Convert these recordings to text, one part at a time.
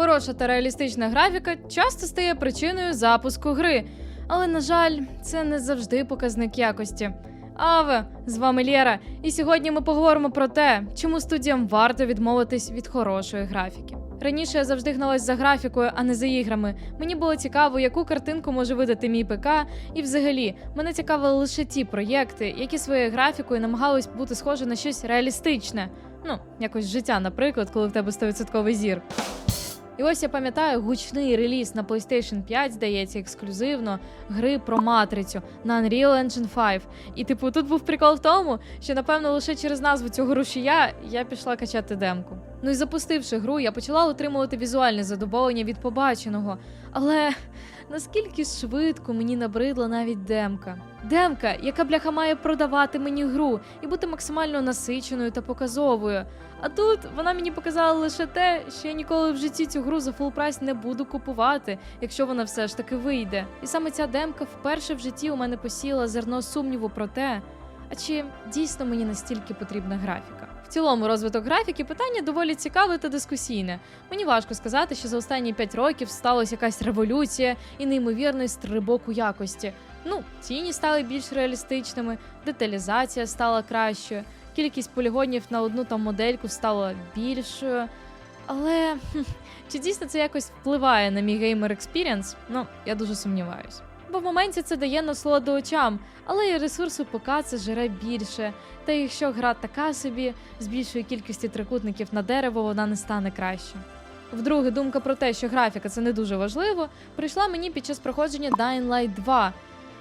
Хороша та реалістична графіка часто стає причиною запуску гри, але, на жаль, це не завжди показник якості. Аве, з вами Лєра, і сьогодні ми поговоримо про те, чому студіям варто відмовитись від хорошої графіки. Раніше я завжди гналась за графікою, а не за іграми. Мені було цікаво, яку картинку може видати мій ПК, і взагалі мене цікавили лише ті проєкти, які своєю графікою намагались бути схожі на щось реалістичне. Ну, якось життя, наприклад, коли в тебе 100% зір. І ось я пам'ятаю гучний реліз на PlayStation 5, здається, ексклюзивно гри про матрицю на Unreal Engine 5. І типу, тут був прикол в тому, що напевно лише через назву цього рушія я пішла качати демку. Ну і запустивши гру, я почала отримувати візуальне задоволення від побаченого. Але наскільки швидко мені набридла навіть демка. Демка, яка бляха має продавати мені гру і бути максимально насиченою та показовою. А тут вона мені показала лише те, що я ніколи в житті цю гру за фул прайс не буду купувати, якщо вона все ж таки вийде. І саме ця демка вперше в житті у мене посіла зерно сумніву про те, а чи дійсно мені настільки потрібна графіка. Цілому розвиток графіки питання доволі цікаве та дискусійне. Мені важко сказати, що за останні 5 років сталася якась революція і неймовірний стрибок у якості. Ну, тіні стали більш реалістичними, деталізація стала кращою, кількість полігонів на одну там модельку стала більшою. Але чи дійсно це якось впливає на мій геймер експіріенс? Ну, я дуже сумніваюсь. Бо в моменті це дає насолоду очам, але і ресурсу ПК це жере більше. Та якщо гра така собі, з більшою кількістю трикутників на дерево вона не стане краще. Вдруге, думка про те, що графіка це не дуже важливо, прийшла мені під час проходження Dying Light 2.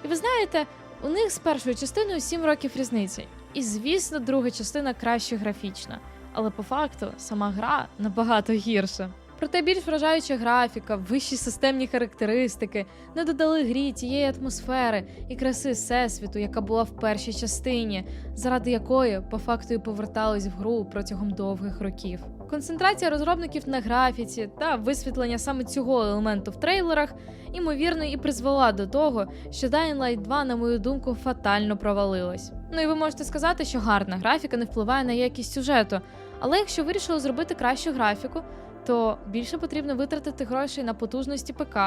І ви знаєте, у них з першою частиною 7 років різниці. І звісно, друга частина краще графічна. Але по факту сама гра набагато гірша. Проте більш вражаюча графіка, вищі системні характеристики не додали грі тієї атмосфери і краси всесвіту, яка була в першій частині, заради якої по факту і повертались в гру протягом довгих років. Концентрація розробників на графіці та висвітлення саме цього елементу в трейлерах ймовірно і призвела до того, що Dying Light 2, на мою думку, фатально провалилась. Ну і ви можете сказати, що гарна графіка не впливає на якість сюжету. Але якщо вирішили зробити кращу графіку, то більше потрібно витратити грошей на потужності ПК,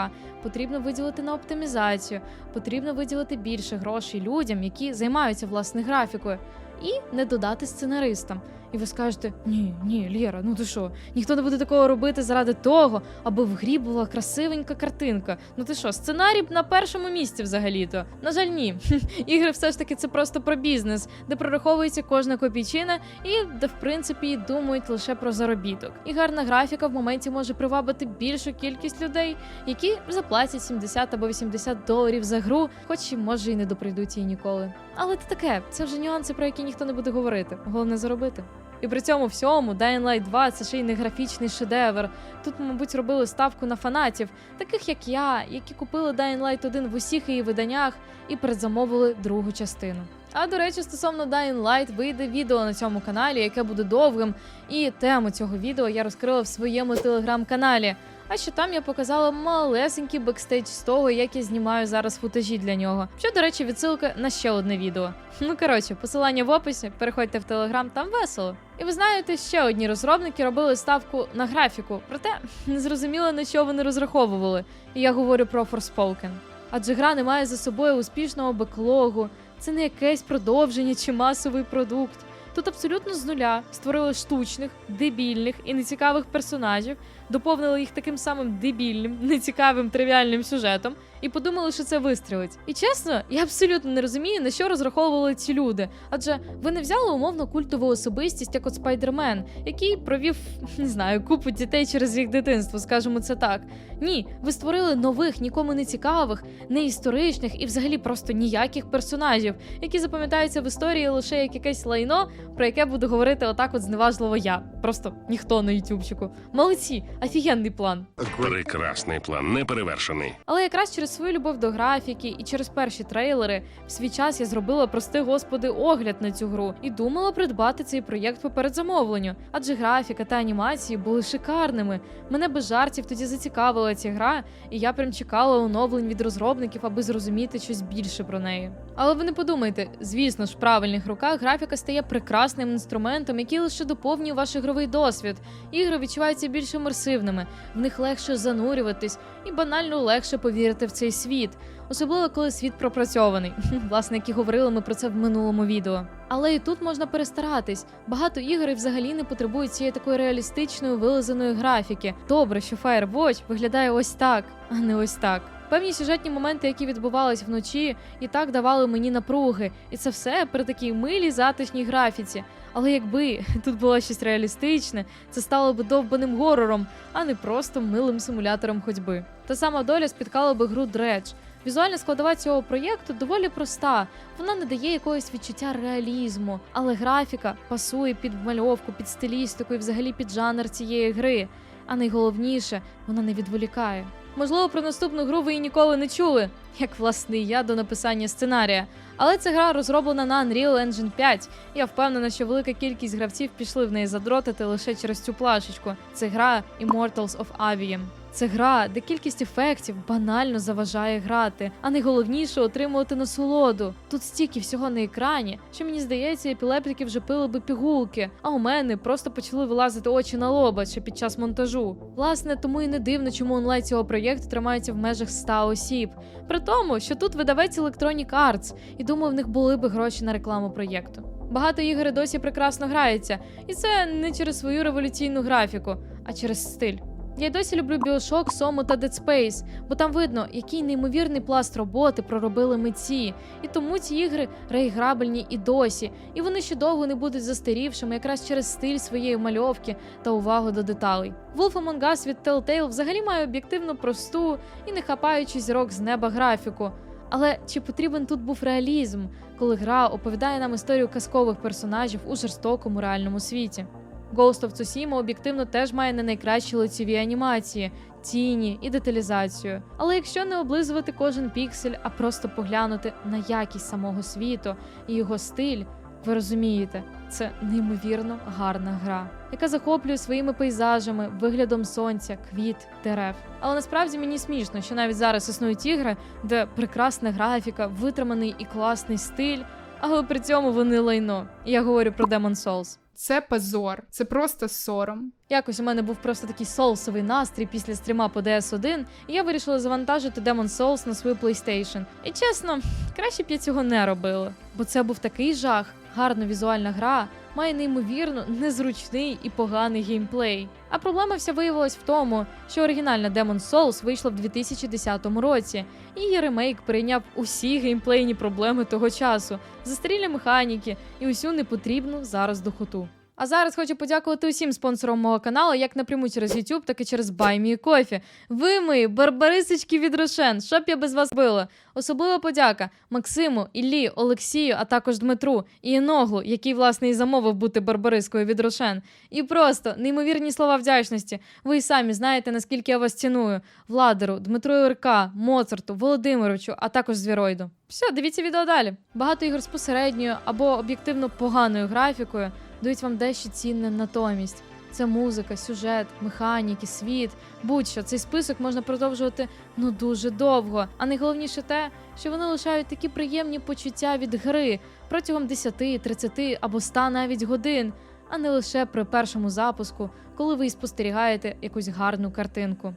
потрібно виділити на оптимізацію, потрібно виділити більше грошей людям, які займаються власне графікою, і не додати сценаристам. І ви скажете: ні, ні, Лєра, ну ти що, ніхто не буде такого робити заради того, аби в грі була красивенька картинка. Ну ти що, сценарій на першому місці взагалі-то? На жаль, ні. Ігри все ж таки це просто про бізнес, де прораховується кожна копійчина і де, в принципі, думають лише про заробіток. І гарна графіка в моменті може привабити більшу кількість людей, які заплатять 70 або 80 доларів за гру, хоч і може і не доприйдуть її ніколи. Але це таке, це вже нюанси, про які ніхто не буде говорити. Головне заробити. І при цьому всьому Dying Light 2 це ще й не графічний шедевр. Тут, мабуть, робили ставку на фанатів, таких як я, які купили Dying Light 1 в усіх її виданнях і передзамовили другу частину. А до речі, стосовно Dying Light вийде відео на цьому каналі, яке буде довгим, і тему цього відео я розкрила в своєму телеграм-каналі. А ще там я показала малесенький бекстейдж з того, як я знімаю зараз футажі для нього. Що, до речі, відсилка на ще одне відео. Ну коротше, посилання в описі, переходьте в телеграм, там весело. І ви знаєте, ще одні розробники робили ставку на графіку, проте не зрозуміло на що вони розраховували. І я говорю про Forspoken. Адже гра не має за собою успішного беклогу, це не якесь продовження чи масовий продукт. Тут абсолютно з нуля створили штучних, дебільних і нецікавих персонажів, доповнили їх таким самим дебільним, нецікавим тривіальним сюжетом і подумали, що це вистрілить. І чесно, я абсолютно не розумію, на що розраховували ці люди. Адже ви не взяли умовно культову особистість, як от Спайдермен, який провів не знаю купу дітей через їх дитинство, скажімо це так. Ні, ви створили нових, нікому не цікавих, не історичних і взагалі просто ніяких персонажів, які запам'ятаються в історії лише як якесь лайно, про яке буду говорити отак, от зневажливо я. Просто ніхто на ютубчику. Молодці, офігенний план. Прекрасний план, неперевершений. Але якраз через свою любов до графіки і через перші трейлери в свій час я зробила, прости господи, огляд на цю гру і думала придбати цей проєкт по передзамовленню. Адже графіка та анімації були шикарними. Мене без жартів тоді зацікавила ця гра, і я прям чекала оновлень від розробників, аби зрозуміти щось більше про неї. Але ви не подумайте, звісно ж, в правильних руках графіка стає прекрасним інструментом, який лише доповнює ваш ігровий досвід. Ігри відчуваються більш імерсивними, імерсивними, в них легше занурюватись і банально легше повірити в цей світ, особливо коли світ пропрацьований. Власне, як і говорили ми про це в минулому відео. Але і тут можна перестаратись. Багато ігор взагалі не потребують цієї такої реалістичної вилизаної графіки. Добре, що Firewatch виглядає ось так, а не ось так. Певні сюжетні моменти, які відбувались вночі, і так давали мені напруги, і це все при такій милій затишній графіці. Але якби тут було щось реалістичне, це стало б довбаним горором, а не просто милим симулятором ходьби. Та сама доля спіткала би гру Dredge. Візуальна складова цього проєкту доволі проста. Вона не дає якогось відчуття реалізму, але графіка пасує під мальовку, під стилістику і взагалі під жанр цієї гри. А найголовніше, вона не відволікає. Можливо, про наступну гру ви і ніколи не чули, як власне я до написання сценарія. Але ця гра розроблена на Unreal Engine 5. Я впевнена, що велика кількість гравців пішли в неї задротити лише через цю плашечку. Це гра Immortals of Avium. Це гра, де кількість ефектів банально заважає грати, а найголовніше отримувати насолоду. Тут стільки всього на екрані, що мені здається, епілептики вже пили би пігулки, а у мене просто почали вилазити очі на лоба ще під час монтажу. Власне, тому і не дивно, чому онлайн цього проєкту тримається в межах 100 осіб. При тому, що тут видавець Electronic Arts, і думаю, в них були би гроші на рекламу проєкту. Багато ігор досі прекрасно граються, і це не через свою революційну графіку, а через стиль. Я й досі люблю Bioshock, Сому та Dead Space, бо там видно, який неймовірний пласт роботи проробили митці. І тому ці ігри реіграбельні і досі, і вони ще довго не будуть застарівшими якраз через стиль своєї мальовки та увагу до деталей. Wolf Among Us від Telltale взагалі має об'єктивно просту і не хапаючи зірок з неба графіку. Але чи потрібен тут був реалізм, коли гра оповідає нам історію казкових персонажів у жорстокому реальному світі? Ghost of Tsushima об'єктивно теж має не найкращі лицеві анімації, тіні і деталізацію. Але якщо не облизувати кожен піксель, а просто поглянути на якість самого світу і його стиль, ви розумієте, це неймовірно гарна гра, яка захоплює своїми пейзажами, виглядом сонця, квіт, дерев. Але насправді мені смішно, що навіть зараз існують ігри, де прекрасна графіка, витриманий і класний стиль, але при цьому вони лайно. Я говорю про Demon Souls. Це позор, це просто сором. Якось у мене був просто такий соусовий настрій після стріма по DS1, і я вирішила завантажити Demon Souls на свою PlayStation. І чесно, краще б я цього не робила, бо це був такий жах. Гарна візуальна гра має неймовірно незручний і поганий геймплей. А проблема вся виявилась в тому, що оригінальна Demon's Souls вийшла в 2010 році, і її ремейк прийняв усі геймплейні проблеми того часу, застарілі механіки і усю непотрібну зараз дохоту. А зараз хочу подякувати усім спонсорам мого каналу, як напряму через YouTube, так і через BuyMeCoffee. Ви мої барбарисочки від Рошен. Що б я без вас била? Особлива подяка Максиму, Іллі, Олексію, а також Дмитру і Іноглу, який власне і замовив бути барбарискою від Рошен. І просто неймовірні слова вдячності. Ви й самі знаєте, наскільки я вас ціную. Владеру, Дмитру Юрка, Моцарту, Володимировичу, а також Звіроїду. Все, дивіться відео далі. Багато ігор з посередньою або об'єктивно поганою графікою дають вам дещо цінне натомість. Це музика, сюжет, механіки, світ, будь-що цей список можна продовжувати ну дуже довго. А найголовніше те, що вони лишають такі приємні почуття від гри протягом 10, 30 або 100 навіть годин, а не лише при першому запуску, коли ви спостерігаєте якусь гарну картинку.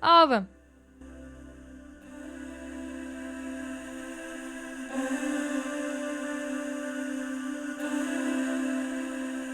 Аве!